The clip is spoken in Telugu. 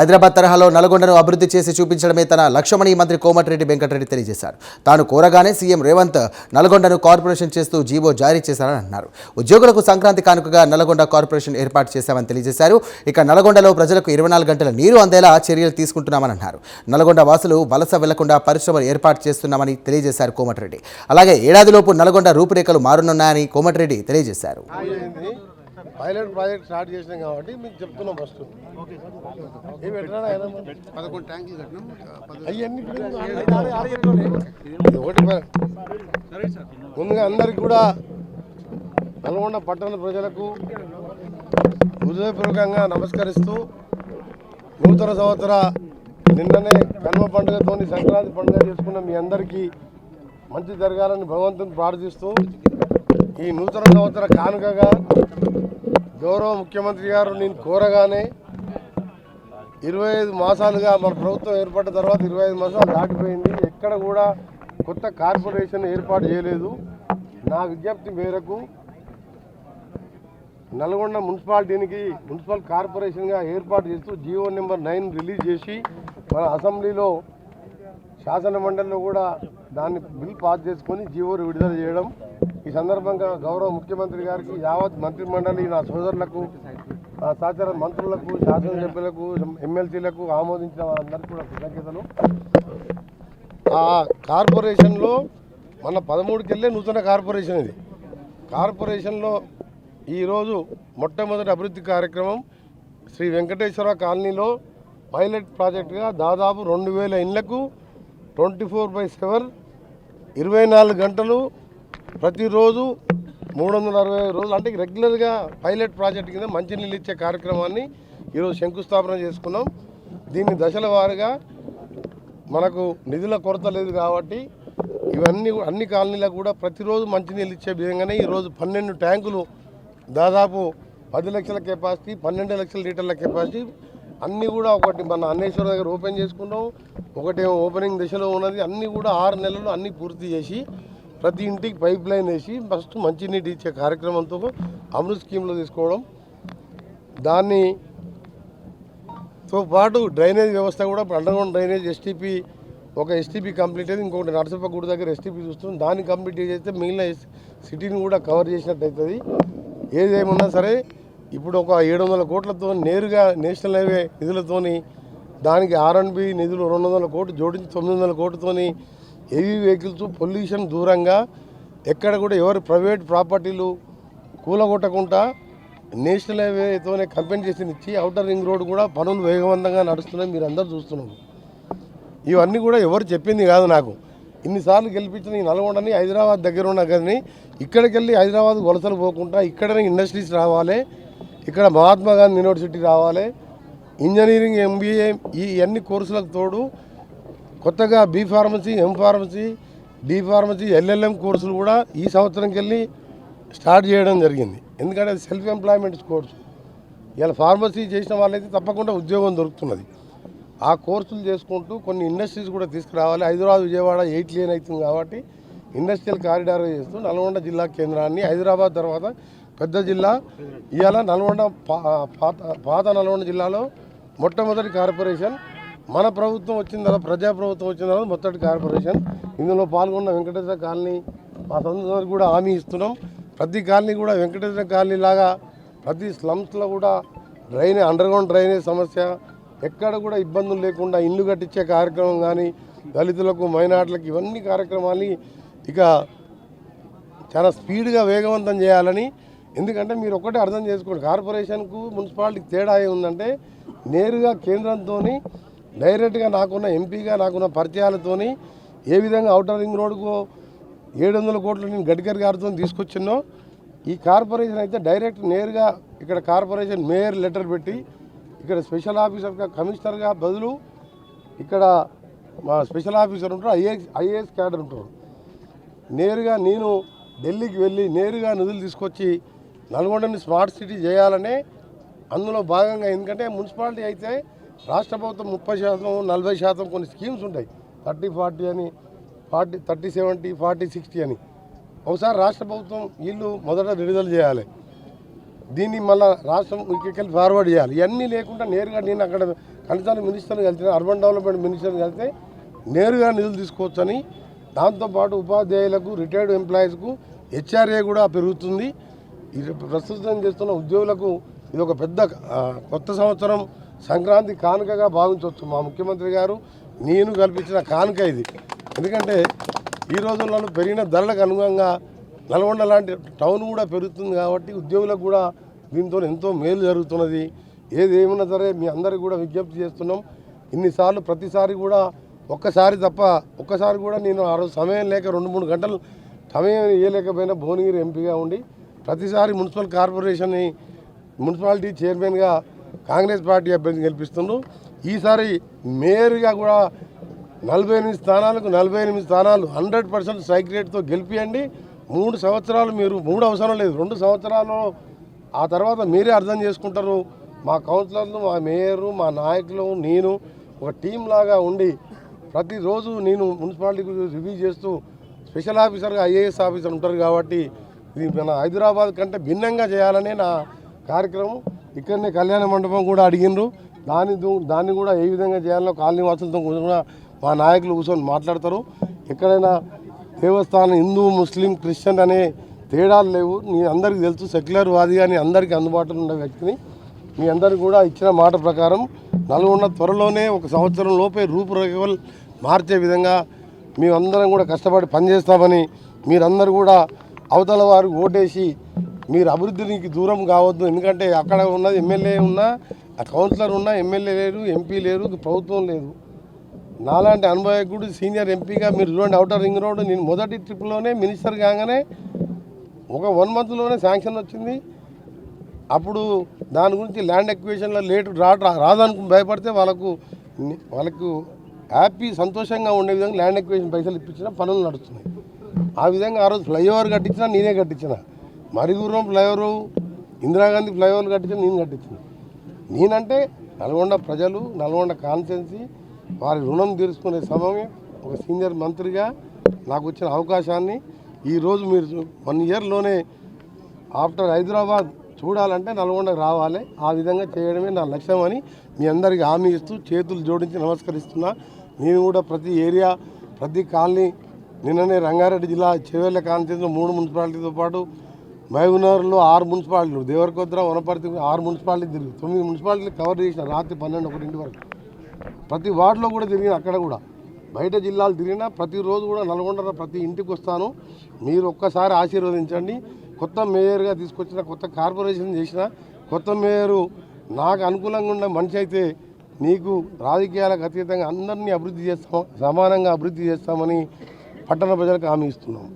హైదరాబాద్ తరహాలో నల్గొండను అభివృద్ధి చేసి చూపించడమే తన లక్ష్యమని మంత్రి కోమటిరెడ్డి వెంకటరెడ్డి తెలియజేశారు. తాను కోరగానే సీఎం రేవంత్ నల్గొండను కార్పొరేషన్ చేస్తూ జీవో జారీ చేశారని అన్నారు. ఉద్యోగులకు సంక్రాంతి కానుకగా నల్గొండ కార్పొరేషన్ ఏర్పాటు చేశామని తెలియజేశారు. ఇక నల్గొండలో ప్రజలకు ఇరవై నాలుగు గంటల నీరు అందేలా చర్యలు తీసుకుంటున్నామని అన్నారు. నల్గొండ వాసులు వలస వెళ్ళకుండా పరిశ్రమలు ఏర్పాటు చేస్తున్నామని తెలియజేశారు కోమటిరెడ్డి. అలాగే ఏడాదిలోపు నల్గొండ రూపురేఖలు మారనున్నాయని కోమటిరెడ్డి తెలియజేశారు. పైలట్ ప్రాజెక్ట్ స్టార్ట్ చేసినాం కాబట్టి మీకు చెప్తున్నాం ఫస్ట్. ఎట్లా పదకొండు ట్యాంకులు కట్టినాం అవన్నీ ఒకటి ముందుగా అందరికి కూడా నల్గొండ పట్టణ ప్రజలకు హృదయపూర్వకంగా నమస్కరిస్తూ నూతన సంవత్సర నిన్ననే కనుమ పండుగతోని సంక్రాంతి పండుగ చేసుకున్న మీ అందరికీ మంచి జరగాలని భగవంతుని ప్రార్థిస్తూ ఈ నూతన సంవత్సర కానుకగా గౌరవ ముఖ్యమంత్రి గారు నేను కోరగానే ఇరవై ఐదు మాసాలుగా మన ప్రభుత్వం ఏర్పడిన తర్వాత ఇరవై ఐదు మాసాలు దాటిపోయింది. ఎక్కడ కూడా కొత్త కార్పొరేషన్ ఏర్పాటు చేయలేదు. నా విజ్ఞప్తి మేరకు నల్గొండ మున్సిపాలిటీనికి మున్సిపల్ కార్పొరేషన్గా ఏర్పాటు చేస్తూ జియో నెంబర్ నైన్ రిలీజ్ చేసి మన అసెంబ్లీలో శాసన మండలిలో కూడా దాన్ని బిల్ పాస్ చేసుకొని జీవో విడుదల చేయడం ఈ సందర్భంగా గౌరవ ముఖ్యమంత్రి గారికి యావత్ మంత్రి మండలి నా సోదరులకు నా సహచర మంత్రులకు శాసనసభ్యులకు ఎమ్మెల్సీలకు ఆమోదించిన వారందరికీ కూడా కృతజ్ఞతలు. ఆ కార్పొరేషన్లో మన పదమూడుకెళ్ళే నూతన కార్పొరేషన్ ఇది. కార్పొరేషన్లో ఈరోజు మొట్టమొదటి అభివృద్ధి కార్యక్రమం శ్రీ వెంకటేశ్వర కాలనీలో పైలట్ ప్రాజెక్టుగా దాదాపు రెండు వేల ఇండ్లకు ట్వంటీ ఫోర్ బై సెవెన్ ఇరవై నాలుగు గంటలు ప్రతిరోజు మూడు వందల అరవై రోజులు అంటే రెగ్యులర్గా పైలట్ ప్రాజెక్ట్ కింద మంచినీళ్ళు ఇచ్చే కార్యక్రమాన్ని ఈరోజు శంకుస్థాపన చేసుకున్నాం. దీన్ని దశల వారుగా మనకు నిధుల కొరత లేదు కాబట్టి ఇవన్నీ అన్ని కాలనీలకు కూడా ప్రతిరోజు మంచినీళ్ళు ఇచ్చే విధంగానే ఈరోజు పన్నెండు ట్యాంకులు దాదాపు పది లక్షల కెపాసిటీ పన్నెండు లక్షల లీటర్ల కెపాసిటీ. అన్నీ కూడా ఒకటి మన అన్నేశ్వర దగ్గర ఓపెన్ చేసుకున్నాం. ఒకటేమో ఓపెనింగ్ దశలో ఉన్నది. అన్నీ కూడా ఆరు నెలలు అన్నీ పూర్తి చేసి ప్రతి ఇంటికి పైప్ లైన్ వేసి ఫస్ట్ మంచినీటి ఇచ్చే కార్యక్రమంతో అమృత్ స్కీమ్లో తీసుకోవడం. దాన్ని తో పాటు డ్రైనేజ్ వ్యవస్థ కూడా అండర్గ్రౌండ్ డ్రైనేజ్ ఎస్టీపీ ఒక ఎస్టీపీ కంప్లీట్ అయింది. ఇంకొకటి నరసప్ప దగ్గర ఎస్టీపీ చూస్తున్నాం. దాన్ని కంప్లీట్ చేస్తే మిగిలిన సిటీని కూడా కవర్ చేసినట్టు అవుతుంది. ఏదేమున్నా సరే ఇప్పుడు ఒక ఏడు వందల కోట్లతో నేరుగా నేషనల్ హైవే నిధులతోని దానికి ఆర్ఎండ్బి నిధులు రెండు వందల కోట్లు జోడించి తొమ్మిది వందల కోట్లతోని హెవీ వెహికల్స్ పొల్యూషన్ దూరంగా ఎక్కడ కూడా ఎవరు ప్రైవేట్ ప్రాపర్టీలు కూలగొట్టకుండా నేషనల్ హైవేతోనే కంపెన్సేషన్ ఇచ్చి అవుటర్ రింగ్ రోడ్ కూడా పనులు వేగవంతంగా నడుస్తున్నాయి మీరు అందరు చూస్తున్నారు. ఇవన్నీ కూడా ఎవరు చెప్పింది కాదు నాకు. ఇన్నిసార్లు గెలిపించిన ఈ నల్గొండని హైదరాబాద్ దగ్గర ఉన్న కానీ ఇక్కడికి వెళ్ళి హైదరాబాద్ వలసలు పోకుండా ఇక్కడనే ఇండస్ట్రీస్ రావాలి. ఇక్కడ మహాత్మా గాంధీ యూనివర్సిటీ రావాలి. ఇంజనీరింగ్ ఎంబీఏ ఈ అన్ని కోర్సులకు తోడు కొత్తగా B pharmacy M pharmacy D pharmacy LLM కోర్సులు కూడా ఈ సంవత్సరంకి వెళ్ళి స్టార్ట్ చేయడం జరిగింది. ఎందుకంటే అది సెల్ఫ్ ఎంప్లాయ్మెంట్ కోర్సు. ఇలా ఫార్మసీ చేసిన వాళ్ళైతే తప్పకుండా ఉద్యోగం దొరుకుతున్నది. ఆ కోర్సులు చేసుకుంటూ కొన్ని ఇండస్ట్రీస్ కూడా తీసుకురావాలి. హైదరాబాద్ విజయవాడ ఎయిట్ లేన్ అవుతుంది కాబట్టి ఇండస్ట్రియల్ కారిడార్ చేస్తూ నల్గొండ జిల్లా కేంద్రాన్ని హైదరాబాద్ తర్వాత పెద్ద జిల్లా ఇవాళ నల్గొండ పా- పాత పాత నల్గొండ జిల్లాలో మొట్టమొదటి కార్పొరేషన్ మన ప్రభుత్వం వచ్చిన తర్వాత ప్రజా ప్రభుత్వం వచ్చిన తర్వాత మొత్తటి కార్పొరేషన్. ఇందులో పాల్గొన్న వెంకటేశ్వర కాలనీ మా సొంత కూడా హామీ ఇస్తున్నాం. ప్రతి కాలనీ కూడా వెంకటేశ్వర కాలనీ లాగా ప్రతి స్లమ్స్లో కూడా డ్రైనే అండర్గ్రౌండ్ డ్రైనేజ్ సమస్య ఎక్కడ కూడా ఇబ్బందులు లేకుండా ఇల్లు కట్టించే కార్యక్రమం కానీ దళితులకు మైనార్టీలకు ఇవన్నీ కార్యక్రమాలని ఇక చాలా స్పీడ్గా వేగవంతం చేయాలని. ఎందుకంటే మీరు ఒక్కటే అర్థం చేసుకోండి కార్పొరేషన్కు మున్సిపాలిటీకి తేడా ఏముందంటే నేరుగా కేంద్రంతో డైరెక్ట్గా నాకున్న ఎంపీగా నాకున్న పరిచయాలతోని ఏ విధంగా అవుటర్ రింగ్ రోడ్కు ఏడు వందల కోట్లు నేను గడ్కరీ గారితో తీసుకొచ్చినో ఈ కార్పొరేషన్ అయితే డైరెక్ట్ నేరుగా ఇక్కడ కార్పొరేషన్ మేయర్ లెటర్ పెట్టి ఇక్కడ స్పెషల్ ఆఫీసర్గా కమిషనర్గా బదులు ఇక్కడ మా స్పెషల్ ఆఫీసర్ ఉంటారు ఐఏఎస్ ఐఏఎస్ క్యాడర్ ఉంటారు నేరుగా నేను ఢిల్లీకి వెళ్ళి నేరుగా నిధులు తీసుకొచ్చి నల్గొండని స్మార్ట్ సిటీ చేయాలనే అందులో భాగంగా ఎందుకంటే మున్సిపాలిటీ అయితే రాష్ట్ర ప్రభుత్వం ముప్పై శాతం నలభై శాతం కొన్ని స్కీమ్స్ ఉంటాయి. థర్టీ ఫార్టీ అని forty thirty seventy forty sixty అని. ఒకసారి రాష్ట్ర ప్రభుత్వం వీళ్ళు మొదట విడుదల చేయాలి. దీన్ని మళ్ళీ రాష్ట్రం ఇక్కడికి ఫార్వర్డ్ చేయాలి. ఇవన్నీ లేకుండా నేరుగా నేను అక్కడ కనీసాన్ని మినిస్టర్ని కలిసిన అర్బన్ డెవలప్మెంట్ మినిస్టర్ని కలిస్తే నేరుగా నిధులు తీసుకోవచ్చని దాంతోపాటు ఉపాధ్యాయులకు రిటైర్డ్ ఎంప్లాయీస్కు హెచ్ఆర్ఏ కూడా పెరుగుతుంది. ఇది ప్రస్తుతం చేస్తున్న ఉద్యోగులకు ఇది ఒక పెద్ద కొత్త సంవత్సరం సంక్రాంతి కానుకగా భావించవచ్చు మా ముఖ్యమంత్రి గారు. నేను కల్పించిన కానుక ఇది. ఎందుకంటే ఈ రోజుల్లో పెరిగిన ధరలకు అనుగుణంగా నల్గొండ లాంటి టౌన్ కూడా పెరుగుతుంది కాబట్టి ఉద్యోగులకు కూడా దీంతో ఎంతో మేలు జరుగుతున్నది. ఏది ఏమైనా సరే మీ అందరికి కూడా విజ్ఞప్తి చేస్తున్నాం. ఇన్నిసార్లు ప్రతిసారి కూడా ఒక్కసారి తప్ప ఒక్కసారి కూడా నేను ఆ రోజు సమయం లేక రెండు మూడు గంటలు సమయం ఇవ్వలేకపోయినా భువనగిరి ఎంపీగా ఉండి ప్రతిసారి మున్సిపల్ కార్పొరేషన్ని మున్సిపాలిటీ చైర్మన్గా కాంగ్రెస్ పార్టీ అభ్యర్థిని గెలిపిస్తుండ్రు. ఈసారి మేయర్గా కూడా నలభై ఎనిమిది స్థానాలకు నలభై ఎనిమిది స్థానాలు హండ్రెడ్ పర్సెంట్ స్ట్రైక్ రేట్తో గెలిపియండి. మూడు సంవత్సరాలు మీరు మూడు అవసరం లేదు రెండు సంవత్సరాలు ఆ తర్వాత మీరే అర్థం చేసుకుంటారు. మా కౌన్సిలర్లు మా మేయరు మా నాయకులు నేను ఒక టీం లాగా ఉండి ప్రతిరోజు నేను మున్సిపాలిటీ రివ్యూ చేస్తూ స్పెషల్ ఆఫీసర్గా ఐఏఎస్ ఆఫీసర్ ఉంటారు కాబట్టి ఇది మన హైదరాబాద్ కంటే భిన్నంగా చేయాలనే నా కార్యక్రమం. ఇక్కడనే కళ్యాణ మండపం కూడా అడిగిండ్రు. దాని దాన్ని కూడా ఏ విధంగా చేయాలో కాలనీ వాసులతో కూడా మా నాయకులు కూర్చొని మాట్లాడతారు. ఎక్కడైనా దేవస్థానం హిందూ ముస్లిం క్రిస్టియన్ అనే తేడాలు లేవు. నీ అందరికీ తెలుసు సెక్యులర్ వాది అని అందరికీ అందుబాటులో ఉండే వ్యక్తిని. మీ అందరికి కూడా ఇచ్చిన మాట ప్రకారం నల్గొండ త్వరలోనే ఒక సంవత్సరం లోపే రూపురేఖలు మార్చే విధంగా మేమందరం కూడా కష్టపడి పనిచేస్తామని మీరందరూ కూడా అవతల వారికి ఓటేసి మీరు అభివృద్ధికి దూరం కావద్దు. ఎందుకంటే అక్కడ ఉన్నది ఎమ్మెల్యే ఉన్నా ఆ కౌన్సిలర్ ఉన్నా ఎమ్మెల్యే లేరు ఎంపీ లేరు ప్రభుత్వం లేదు. నాలాంటి అనుభవకుడు సీనియర్ ఎంపీగా మీరు చూడండి అవుటర్ రింగ్ రోడ్ నేను మొదటి ట్రిప్లోనే మినిస్టర్ కాగానే ఒక వన్ మంత్లోనే శాంక్షన్ వచ్చింది. అప్పుడు దాని గురించి ల్యాండ్ ఎక్వేషన్లో లేట్ రా రాదనుకు భయపడితే వాళ్ళకు వాళ్ళకు హ్యాపీ సంతోషంగా ఉండే విధంగా ల్యాండ్ ఎక్విజేషన్ పైసలు ఇప్పించిన పనులు నడుస్తున్నాయి. ఆ విధంగా ఆ రోజు ఫ్లైఓవర్ కట్టించినా నేనే కట్టించినా. మరుగురం ఫ్లైఓవర్ ఇందిరాగాంధీ ఫ్లైఓవర్ కట్టించిన నేను కట్టించింది నేనంటే నల్గొండ ప్రజలు నల్గొండ కాన్స్టిట్యున్సీ వారి రుణం తీర్చుకునే సమయం ఒక సీనియర్ మంత్రిగా నాకు వచ్చిన అవకాశాన్ని ఈరోజు మీరు వన్ ఇయర్లోనే ఆఫ్టర్ హైదరాబాద్ చూడాలంటే నల్గొండకు రావాలి. ఆ విధంగా చేయడమే నా లక్ష్యం అని మీ అందరికీ హామీ ఇస్తూ చేతులు జోడించి నమస్కరిస్తున్నా. నేను కూడా ప్రతి ఏరియా ప్రతి కాలనీ నిన్ననే రంగారెడ్డి జిల్లా చెవేళ్ళ కాన్స్టిట్యూన్సీలో మూడు మున్సిపాలిటీతో పాటు మహబూబ్నగర్లో ఆరు మున్సిపాలిటీలు దేవరకొద్ర వనపర్తి ఆరు మున్సిపాలిటీ తిరిగి తొమ్మిది మున్సిపాలిటీలు కవర్ చేసిన రాత్రి పన్నెండు ఒకటింటి వరకు. ప్రతి వార్డులో కూడా తిరిగిన అక్కడ కూడా. బయట జిల్లాలు తిరిగినా ప్రతిరోజు కూడా నల్గొండ ప్రతి ఇంటికి వస్తాను. మీరు ఒక్కసారి ఆశీర్వదించండి. కొత్త మేయర్గా తీసుకొచ్చిన కొత్త కార్పొరేషన్ చేసిన కొత్త మేయరు నాకు అనుకూలంగా ఉన్న మనిషి అయితే నీకు రాజకీయాలకు అతీతంగా అందరినీ అభివృద్ధి చేస్తాం సమానంగా అభివృద్ధి చేస్తామని పట్టణ ప్రజలకు హామీ ఇస్తున్నాం.